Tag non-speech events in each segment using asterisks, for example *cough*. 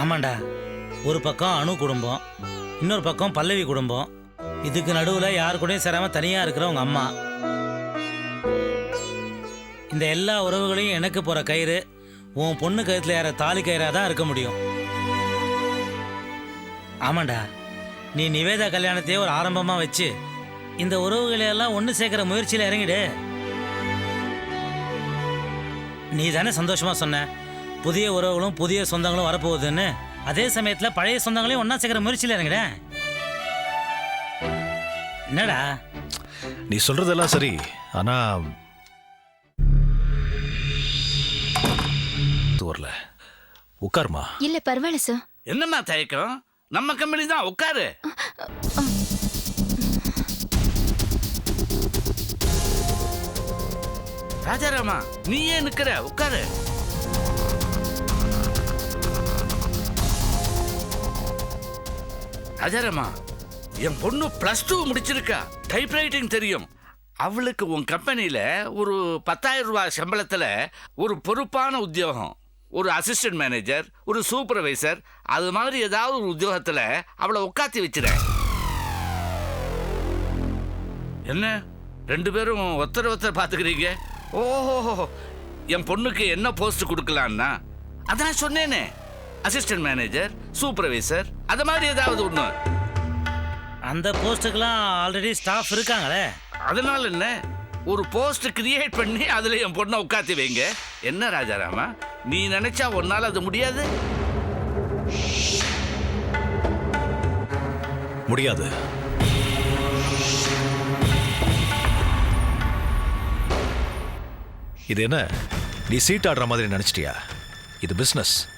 ஆமாண்டா. ஒரு பக்கம் அணு குடும்பம் இன்னொரு பக்கம் பல்லவி குடும்பம். இதுக்கு நடுவில் யார் கூடயும் சேராம தனியாக இருக்கிற உங்கள் அம்மா. இந்த எல்லா உறவுகளையும் எனக்கு போகிற கயிறு உன் பொண்ணு கழுத்தில் ஏற தாலி கயிறாக தான் இருக்க முடியும். ஆமாண்டா. நீ நிவேதா கல்யாணத்தையே ஒரு ஆரம்பமாக வச்சு இந்த உறவுகளையெல்லாம் ஒன்று சேர்க்குற முயற்சியில் இறங்கிடு. நீ தானே சந்தோஷமாக சொன்ன. புதிய உறவுகளும் புதிய சொந்தங்களும் வரப்போகுதுன்னு. அதே சமயத்தில் பழைய சொந்தங்களையும் ஒன்றா சேர்க்குற முயற்சியில் இறங்கிட என்னடா? நீ சொல்றதெல்லாம் சரி ஆனா இது வரல. உட்காருமா. இல்ல பரவாயில்ல சார் என்னம்மா தயக்கம்? நம்ம கம்பெனி தான் உட்காரு. ராஜாராமா நீ ஏன் நிக்கிற உட்காரு. ராஜாராமா என் பொண்ணு ப்ளஸ் டூ முடிச்சிருக்கா. டைப்ரைட்டிங் தெரியும். அவளுக்கு உன் கம்பெனியில் ஒரு பத்தாயிரம் ரூபாய் சம்பளத்தில் ஒரு பொறுப்பான உத்தியோகம். ஒரு அசிஸ்டன்ட் மேனேஜர் ஒரு சூப்பர்வைசர் அது மாதிரி ஏதாவது ஒரு உத்தியோகத்தில் அவளை உட்காத்தி வச்சிட என்ன? ரெண்டு பேரும் ஒருத்தர் ஒத்தர் பார்த்துக்கிறீங்க? ஓஹோ என் பொண்ணுக்கு என்ன போஸ்ட் கொடுக்கலான்னா? அதான் சொன்னேனே. அசிஸ்டன்ட் மேனேஜர் சூப்பர்வைசர் அது மாதிரி ஏதாவது ஒன்று அந்த போஸ்ட்டுக்கெல்லாம் ஆல்ரெடி ஸ்டாஃப் இருக்காங்களே. அதனால என்ன? ஒரு போஸ்ட் கிரியேட் பண்ணி அதுல என் பொண்ணை உட்காத்தி வைங்க. என்ன ராஜாராமா? நீ நினைச்சா ஒன்னால அது முடியாது? முடியாது. இது என்ன? நீ சீட் ஆடுற மாதிரி நினைச்சிட்டியா? இது பிசினஸ்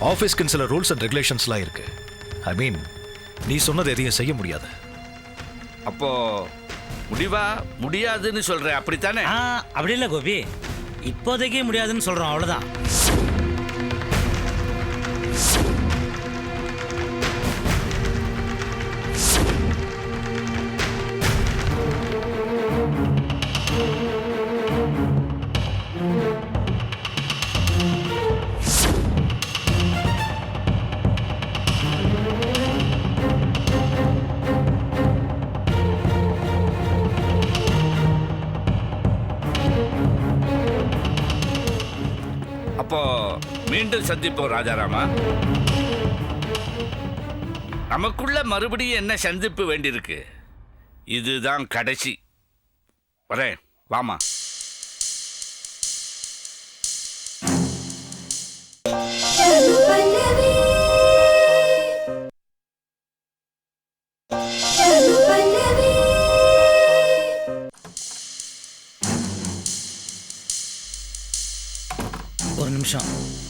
ஆஃபீஸ்க்கு சில ரூல்ஸ் அண்ட் ரெகுலேஷன்ஸ்லாம் இருக்கு. ஐ மீன் நீ சொன்னது எதையும் செய்ய முடியாது. அப்போ முடிவா முடியாதுன்னு சொல்ற அப்படித்தானே? ஆ அப்படி இல்லை கோபி. இப்போதைக்கு முடியாதுன்னு சொல்கிறோம் அவ்வளோதான் சந்திப்போம் ராஜாராமா. நமக்குள்ள மறுபடியும் என்ன சந்திப்பு வேண்டியிருக்கு? இதுதான் கடைசி. வரேன் வாமா. ஒரு நிமிஷம்.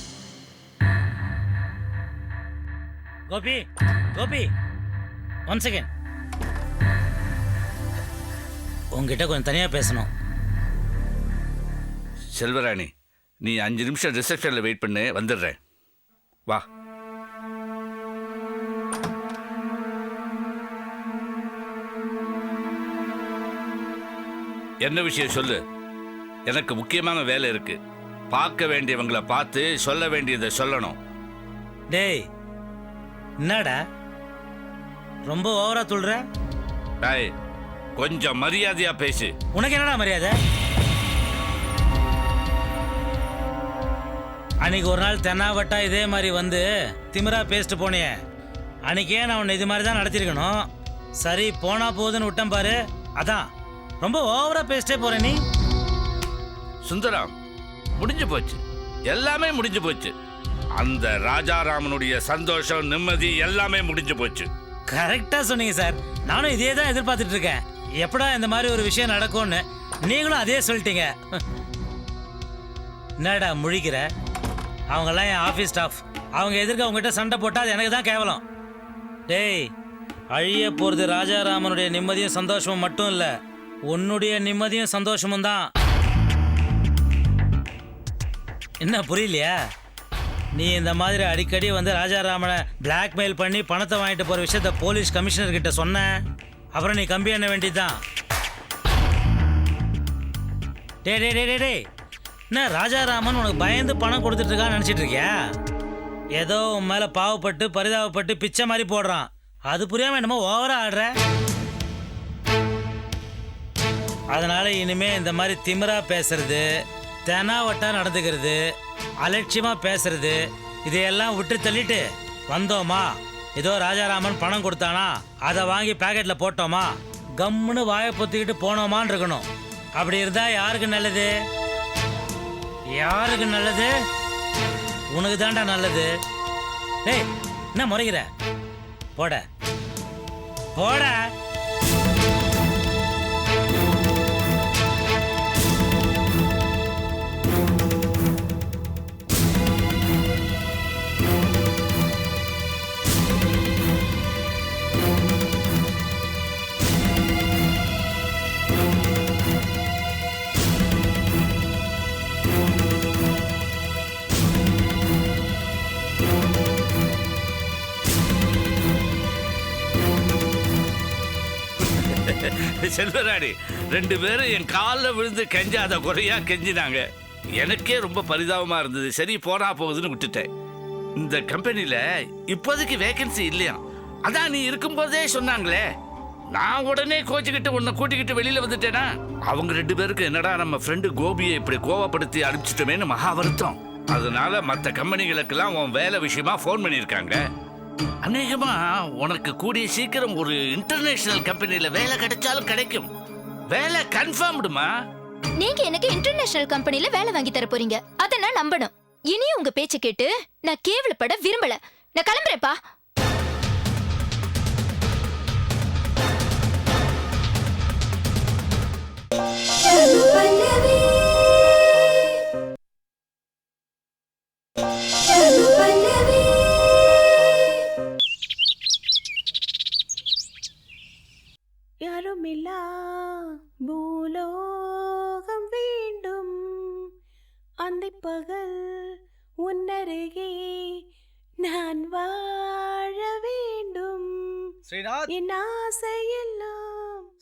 கோபி கோபி. ஒன் செகண்ட் உங்ககிட்ட கொஞ்சம் தனியாக பேசணும். செல்வராணி நீ அஞ்சு நிமிஷம் ரிசப்ஷனில் வெயிட் பண்ணு வந்துடுறேன். வா. என்ன விஷயம் சொல்லு? எனக்கு முக்கியமான வேலை இருக்கு. பார்க்க வேண்டியவங்களை பார்த்து சொல்ல வேண்டியதை சொல்லணும். டேய் என்னடா? ரொம்ப ஓவரா துள்ளுற டாய் கொஞ்சம் மரியாதையா பேசு. உனக்கு என்னடா மரியாதை? அன்னைக்கு ஒரு நாள் தென்னாவட்டா இதே மாதிரி வந்து திமிரா பேசிட்டு போனியே அன்னைக்கே நான் உன்னை இது மாதிரி தான் நடத்திருக்கணும் சரி போனா போகுதுன்னு விட்டேன் பாரு. அதான் ரொம்ப ஓவரா பேசிட்டே போற நீ. சுந்தரம் முடிஞ்சு போச்சு. எல்லாமே முடிஞ்சு போச்சு. அந்த ராஜாராமனுடைய சந்தோஷம் நிம்மதி எல்லாமே முடிஞ்சு போச்சு. கரெக்டா சொன்னீங்க சார். நானும் இதே தான் எதிர்பார்த்துட்டு இருக்கேன். எப்படா இந்த மாதிரி ஒரு விஷயம் நடக்கும்னு நீங்களும் அதே சொல்லிட்டீங்க. என்னடா முழிக்கிற? அவங்கெல்லாம் என் ஆஃபீஸ் ஸ்டாஃப் அவங்க எதிர்க்க அவங்ககிட்ட சண்டை போட்டால் அது எனக்கு தான் கேவலம். டேய் அழிய போகிறது ராஜாராமனுடைய நிம்மதியும் சந்தோஷமும் மட்டும் இல்லை உன்னுடைய நிம்மதியும் சந்தோஷமும் தான். என்ன புரியலையா? நீ இந்த மாதிரி அடிக்கடி வந்து ராஜாராமனை பிளாக்மெயில் பண்ணி பணத்தை வாங்கிட்டு போகிற விஷயத்த போலீஸ் கமிஷனர் கிட்ட சொன்ன அப்புறம் நீ கம்பி எண்ண வேண்டியதுதான். டே டே டே டே டே என்ன ராஜாராமன் உனக்கு பயந்து பணம் கொடுத்துட்டு இருக்கான்னு நினச்சிட்டு இருக்கியா? ஏதோ உன் மேலே பாவப்பட்டு பரிதாபப்பட்டு பிச்சை மாதிரி போடுறான். அது புரியாமல் என்னமோ ஓவரா ஆடுற. அதனால் இனிமேல் இந்த மாதிரி திமிரா பேசுறது தெனாவட்டாக நடந்துக்கிறது அலட்சியமா பேசுறது இதையெல்லாம் விட்டு தள்ளிட்டு வந்தோமா? ஏதோ ராஜாராமன் பணம் கொடுத்தானா? அதை வாங்கி பாக்கெட்ல போட்டோமா? கம்முன்னு வாயை பொத்திக்கிட்டு போனோமான்னு இருக்கணும். அப்படி இருந்தா யாருக்கு நல்லது? யாருக்கு நல்லது? உனக்கு தாண்டா நல்லது. டேய் என்ன முறைகிற போட. போட. *laughs* செல்வராணி ரெண்டு பேரும் என் காலில் விழுந்து கெஞ்சாத குறையா கெஞ்சினாங்க. எனக்கே ரொம்ப பரிதாபமாக இருந்தது. சரி போனா போகுதுன்னு விட்டுட்டேன். இந்த கம்பெனியில் இப்போதைக்கு வேகன்சி இல்லையா? அதான் நீ இருக்கும்போதே சொன்னாங்களே. நான் உடனே கோச்சிக்கிட்டு உன்னை கூட்டிக்கிட்டு வெளியில் வந்துட்டேனா? அவங்க ரெண்டு பேருக்கு என்னடா நம்ம ஃப்ரெண்டு கோபியை இப்படி கோவப்படுத்தி அனுப்பிச்சிட்டோமேன்னு மகா வருத்தம். அதனால மற்ற கம்பெனிகளுக்கெல்லாம் உன் வேலை விஷயமா ஃபோன் பண்ணியிருக்காங்க. அநேகமா உனக்கு கூடிய சீக்கிரம் ஒரு இன்டர்நேஷனல் கம்பெனில வேலை கிடைச்சாலும் கிடைக்கும். வேலை கன்ஃபார்ம்டுமா நீங்க எனக்கு இன்டர்நேஷனல் கம்பெனில வேலை வாங்கி தர போறீங்க. அத நான் நம்பணும். இனி உங்க பேச்ச கேட்டு நான் கேவலப்பட விரும்பல. நான் கிளம்புறேன்ப்பா.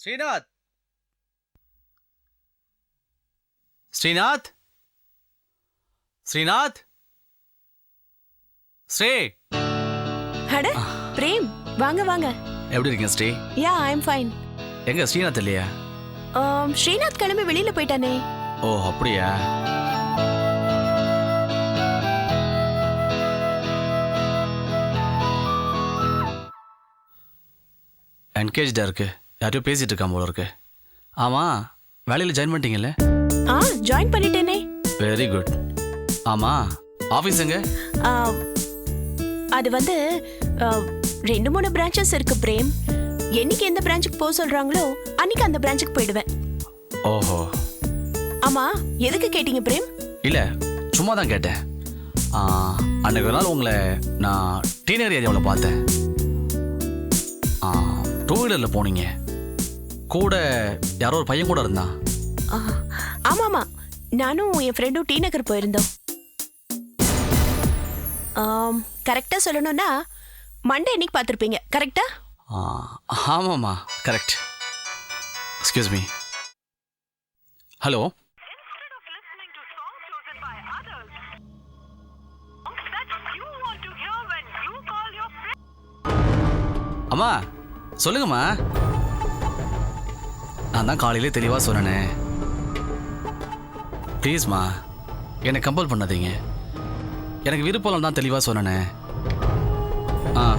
ஸ்ரீநாத். ஸ்ரீநாத்? ஸ்ரீநாத்? ஸ்ரீ. அட பிரேம் வாங்க வாங்க. எப்படி இருக்கீங்க Sri? Yeah I am fine எங்க ஸ்ரீநாத் இல்லையா? ஸ்ரீநாத் கிளம்பி வெளியில போயிட்டானே. ஓ அப்படியா? என்கேஜ்டா இருக்கு. யார்கிட்டயோ பேசிட்டு இருக்கான் போல இருக்கு. ஆமா வேலையில் ஜாயின் பண்ணிட்டீங்கல்ல? ஆ ஜாயின் பண்ணிட்டேனே. வெரி குட் ஆமா ஆஃபீஸ் எங்க? ஆ, அது வந்து ஆ, ரெண்டு மூணு பிரான்ச்சஸ் இருக்கு பிரேம். என்னைக்கு எந்த பிரான்ச்சுக்கு போக சொல்றாங்களோ அன்னைக்கு அந்த பிரான்ச்சுக்கு போயிடுவேன். ஓஹோ. ஆமா எதுக்கு கேட்டீங்க பிரேம்? இல்லை சும்மா தான் கேட்டேன். ஆ, அன்னைக்கு ஒரு நாள் உங்களை நான் டீனர் ஏரியாவில் பார்த்தேன். டூ வீலரில் போனீங்க. கூட யாரோ ஒரு பையன் கூட இருந்தான் ஆ, ஆமாமா. நானும் என் ஃப்ரெண்டும் டி நகர் போயிருந்தோம். கரெக்டாக சொல்லணும்னா மண்டே இன்னைக்கு பார்த்துருப்பீங்க. கரெக்டா ஆமாம்மா. Correct excuse me hello. அம்மா சொல்லுங்கம்மா. நான் தான் காலையிலே தெளிவாக சொன்னேனே. ப்ளீஸ்மா என்னை கம்பல் பண்ணாதீங்க. எனக்கு விருப்பம் தான் தெளிவாக சொன்னேனே. ஆ.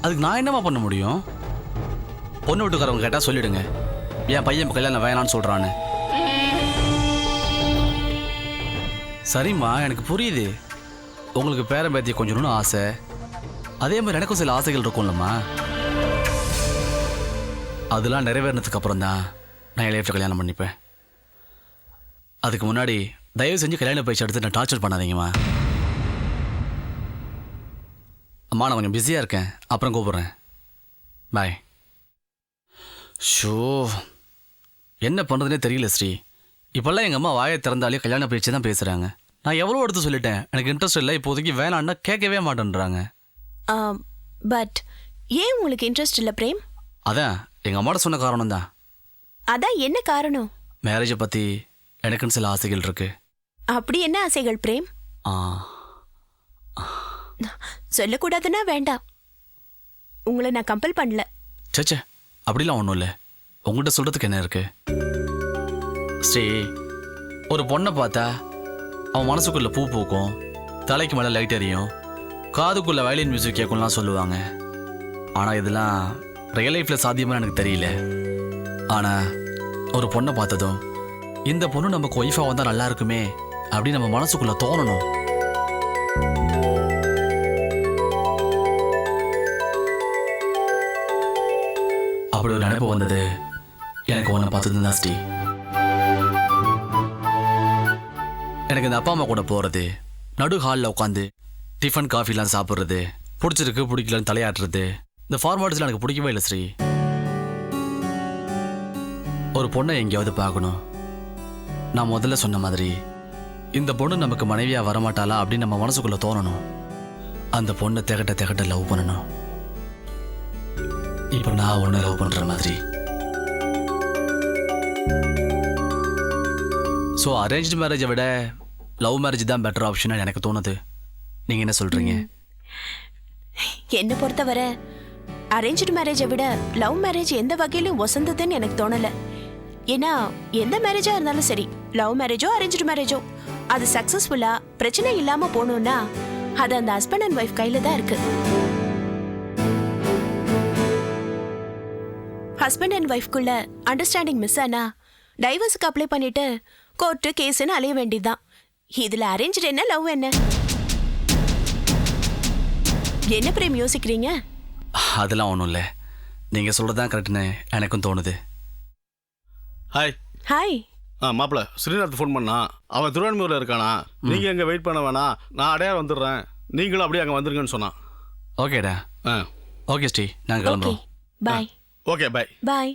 அதுக்கு நான் என்னம்மா பண்ண முடியும்? பொண்ணு வீட்டுக்காரவங்க கேட்டால் சொல்லிவிடுங்க என் பையன் கல்யாணம் வேணான்னு சொல்கிறான்னு சரிம்மா எனக்கு புரியுது. உங்களுக்கு பேரம்பேத்தியை கொஞ்சணும்னு ஆசை. அதே மாதிரி எனக்கும் சில ஆசைகள் இருக்கும்லம்மா. அதெல்லாம் நிறைவேறினதுக்கு அப்புறம் தான் நான் லைஃப்பில் கல்யாணம் பண்ணிப்பேன். அதுக்கு முன்னாடி தயவு செஞ்சு கல்யாண பயிற்சி எடுத்து நான் டார்ச்சர் பண்ணாதீங்கம்மா. அம்மா நான் கொஞ்சம் பிஸியாக இருக்கேன். அப்புறம் கூப்பிட்றேன். பாய் ஷோ. என்ன பண்ணுறதுனே தெரியல ஸ்ரீ. இப்போல்லாம் எங்கள் அம்மா வாயை திறந்தாலே கல்யாண பயிற்சி தான் பேசுகிறாங்க நான் எவ்வளோ எடுத்து சொல்லிட்டேன்? எனக்கு இன்ட்ரெஸ்ட் இல்லை. இப்போதைக்கு வேணான்னா கேட்கவே மாட்டேன்றாங்க. பட் ஏன் உங்களுக்கு இன்ட்ரெஸ்ட் இல்லை பிரேம்? அதான். எங்கள் அம்மாட்ட சொன்ன காரணம் தான் அதான் என்ன காரணம்? மேரேஜை பற்றி எனக்குன்னு சில ஆசைகள் இருக்கு. அப்படி என்ன ஆசைகள் பிரேம்? ஆ. சொல்லக்கூடாதுன்னா வேண்டாம். உங்களை நான் கம்பல் பண்ணல. சேச்சே அப்படிலாம் ஒன்றும் இல்லை. உங்கள்கிட்ட சொல்கிறதுக்கு என்ன இருக்கு? ஸ்ரீ ஒரு பொண்ணை பார்த்தா அவன் மனசுக்குள்ள பூ பூக்கும் தலைக்கு மேலே லைட் எரியும் காதுக்குள்ள வயலின் மியூசிக் கேட்கும்லாம் சொல்லுவாங்க. ஆனால் இதெல்லாம் ரியல் லைஃப்பில் சாத்தியமாக எனக்கு தெரியல. ஆனால் ஒரு பொண்ணை பார்த்ததும் இந்த பொண்ணு நமக்கு ஒய்ஃபாக வந்தால் நல்லா இருக்குமே அப்படின்னு நம்ம மனசுக்குள்ளே தோணணும். அப்படி ஒரு நினைப்பு வந்தது. எனக்கு ஒன்று பார்த்தது தான் ஸ்ரீ. எனக்கு இந்த அப்பா அம்மா கூட போகிறது நடு ஹாலில் உட்காந்து டிஃபன் காஃபிலாம் சாப்பிட்றது பிடிச்சிருக்கு பிடிக்கலன்னு தலையாட்டுறது இந்த ஃபார்மாலிட்டிஸ்லாம் எனக்கு பிடிக்கவே இல்லை ஸ்ரீ. ஒரு பொண்ணை எங்கேயாவது பார்க்கணும். நான் முதல்ல சொன்ன மாதிரி இந்த பொண்ணு நமக்கு மனைவியாக வரமாட்டாளா அப்படின்னு நம்ம மனசுக்குள்ளே தோணணும். அந்த பொண்ணை திகட்ட திகட்ட லவ் பண்ணணும். இப்போ நான் ஒன்று லவ் பண்ணுற மாதிரி. ஸோ அரேஞ்ச் மேரேஜை விட லவ் மேரேஜ் தான் பெட்டர் ஆப்ஷனாக எனக்கு தோணுது. நீங்கள் என்ன சொல்கிறீங்க என்னை பொறுத்தவரை அரேஞ்சு மேரேஜை விட லவ் மேரேஜ் எந்த வகையிலும் ஒசந்ததுன்னு எனக்கு தோணல. ஏன்னா எந்த மேரேஜா இருந்தாலும் சரி லவ் மேரேஜோ அரேஞ்சு மேரேஜோ அது சக்சஸ்ஃபுல்லா பிரச்சனை இல்லாம போகணும்னா அது அந்த ஹஸ்பண்ட் அண்ட் ஒய்ஃப் கையில தான் இருக்கு. ஹஸ்பண்ட் அண்ட் ஒய்ஃப்குள்ள அண்டர்ஸ்டாண்டிங் மிஸ் ஆனா டைவர்ஸுக்கு அப்ளை பண்ணிட்டு கோர்ட்டு கேஸ்ன்னு அலைய வேண்டியதுதான். இதுல அரேஞ்ச் என்ன லவ் என்ன? என்ன பிரேம் யோசிக்கிறீங்க? அதெல்லாம் ஒன்றும் இல்லை. நீங்கள் சொல்கிறது தான் கரெக்டுன்னு எனக்கும் தோணுது. ஹாய் ஹாய் ஆ மாப்பிள ஸ்ரீநாத் ஃபோன் பண்ணா. அவன் திருவான்மையூரில் இருக்கானா? நீங்கள் எங்கே வெயிட் பண்ண வேணாம். நான் அடையாளம் வந்துடுறேன். நீங்களும் அப்படியே அங்கே வந்துருங்கன்னு சொன்னான். ஓகேடா. ஆ. ஓகே ஸ்ரீ. நாங்கள் ஓகே கிளம்புறோம். Bye okay bye bye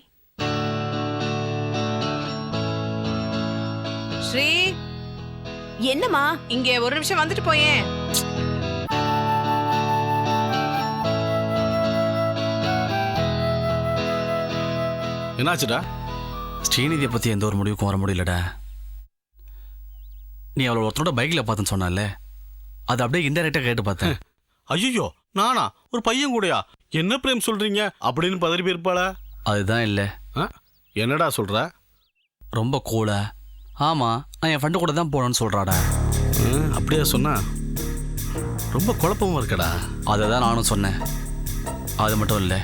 Sri என்னம்மா? இங்க ஒரு நிமிஷம் வந்துட்டு போயேன். என்னாச்சுடா? ஸ்ரீநிதியை பற்றி எந்த ஒரு முடிவுக்கும் வர முடியலடா. நீ அவளை ஒருத்தரோட பைக்கில் பார்த்தேன்னு சொன்னால அது அப்படியே இன்டெரக்டாக கேட்டு பார்த்தேன். *laughs* ஐயோ நானா? ஒரு பையன் கூடயா? என்ன பிரேம் சொல்றீங்க? அப்படின்னு பதறி போயிருப்பாள. அதுதான் இல்லை? என்னடா சொல்ற? ரொம்ப கூலா ஆமாம் நான் என் ஃப்ரெண்டு கூட தான் போகணும்னு சொல்கிறாடா அப்படியா சொன்னா? ரொம்ப குழப்பமா இருக்கடா. அதை தான் நானும் சொன்னேன். அது மட்டும் இல்லை.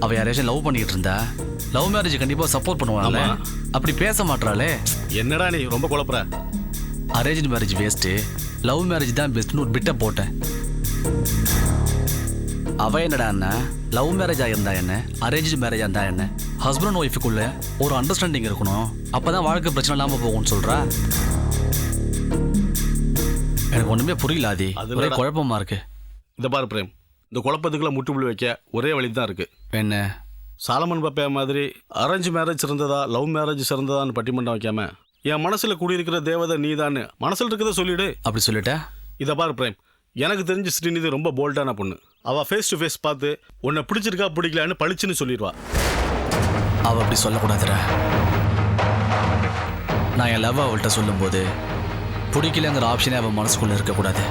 அவள் யாரையாச்சும் லவ் பண்ணிக்கிட்டு இருந்தா லவ் மேரேஜ் கண்டிப்பாக சப்போர்ட் பண்ணுவாள். ஆமா. அப்படி பேச மாட்றாளே. என்னடா நீ ரொம்ப குழப்புற? Arrange marriage waste love marriage தான் பெஸ்ட்னு ஒரு பிட்டை போட்டேன். அவ என்னடான்னா லவ் மேரேஜ் ஆயிருந்தா என்ன? அரேஞ்ச் மேரேஜ் இருந்தா என்ன? ஹஸ்பண்ட் ஒய்ஃபுக்குள்ள ஒரு அண்டர்ஸ்டாண்டிங் இருக்கணும். அப்பதான் வாழ்க்கை பிரச்சனை இல்லாம போகும்னு சொல்றா. எனக்கு ஒண்ணுமே புரியல அது ஒரே. குழப்பமா இருக்கு. இந்த பாரு பிரேம். இந்த குழப்பத்துக்குள்ள முட்டுப்புள்ளி வைக்க ஒரே வழி தான் இருக்கு. என்ன? சாலமன் பப்பையா மாதிரி அரேஞ்ச் மேரேஜ் சிறந்ததா லவ் மேரேஜ் சிறந்ததான்னு பட்டிமன்றம் வைக்காம என் மனசுல குடியிருக்கிற தேவதை நீதான்னு மனசுல இருக்கிறத சொல்லிடு. அப்படி சொல்லிட்டா? இதை பாரு பிரேம். எனக்கு தெரிஞ்சு ஸ்ரீநிதி ரொம்ப போல்டான பொண்ணு. அவ ஃபேஸ் டு ஃபேஸ் பார்த்து உன்னை பிடிச்சிருக்கா பிடிக்கலான்னு பளிச்சுன்னு சொல்லிடுவா. அவ அப்படி சொல்லக்கூடாதுடா. நான் என் லவ் அவள்கிட்ட சொல்லும்போது பிடிக்கலங்கிற ஆப்ஷனே அவன் மனசுக்குள்ள இருக்கக்கூடாது.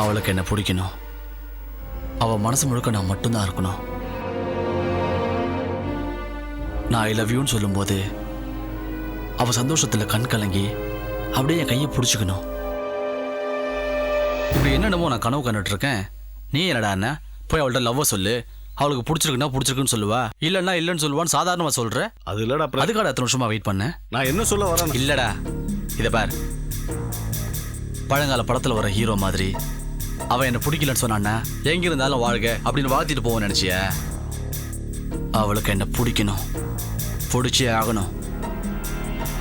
அவளுக்கு என்ன பிடிக்கணும் அவள் மனசு முழுக்க நான் மட்டும்தான் இருக்கணும். நான் ஐ லவ் யூன்னு சொல்லும்போது அவள் சந்தோஷத்தில் கண் கலங்கி அப்படியே என் கையை பிடிச்சிக்கணும். இப்படி என்னென்னமோ நான் கனவு கண்டுட்டு இருக்கேன் நீ என்னடா அண்ணா போய் அவள்கிட்ட லவ்வை சொல்லு. அவளுக்கு பிடிச்சிருக்குன்னா பிடிச்சிருக்குன்னு சொல்லுவா. இல்லைன்னா இல்லைன்னு சொல்லுவான்னு சாதாரணமாக சொல்ற? அது இல்லடா அதுக்காக எத்தனை வருஷமா வெயிட் பண்ணேன் நான் என்ன சொல்ல வரேன் இல்லடா. இதை பார். பழங்கால படத்துல வர ஹீரோ மாதிரி அவன் என்ன பிடிக்கலன்னு சொன்னான்னா எங்க இருந்தாலும் வாழ்க அப்படின்னு வாழ்த்திட்டு போவோம் நினைச்சிய. அவளுக்கு என்ன பிடிக்கணும். பிடிச்சே ஆகணும்.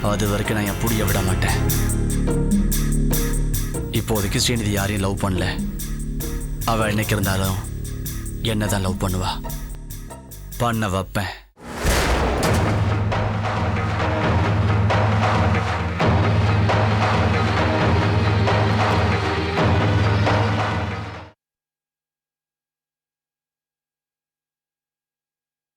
அது வரைக்கும் நான் என் புடிய விட மாட்டேன். இப்போதைக்கு ஸ்ரீநிதி யாரையும் லவ் பண்ணல. அவள் என்னைக்கு இருந்தாலும் என்ன தான் லவ் பண்ணுவா. பண்ண வைப்பேன்.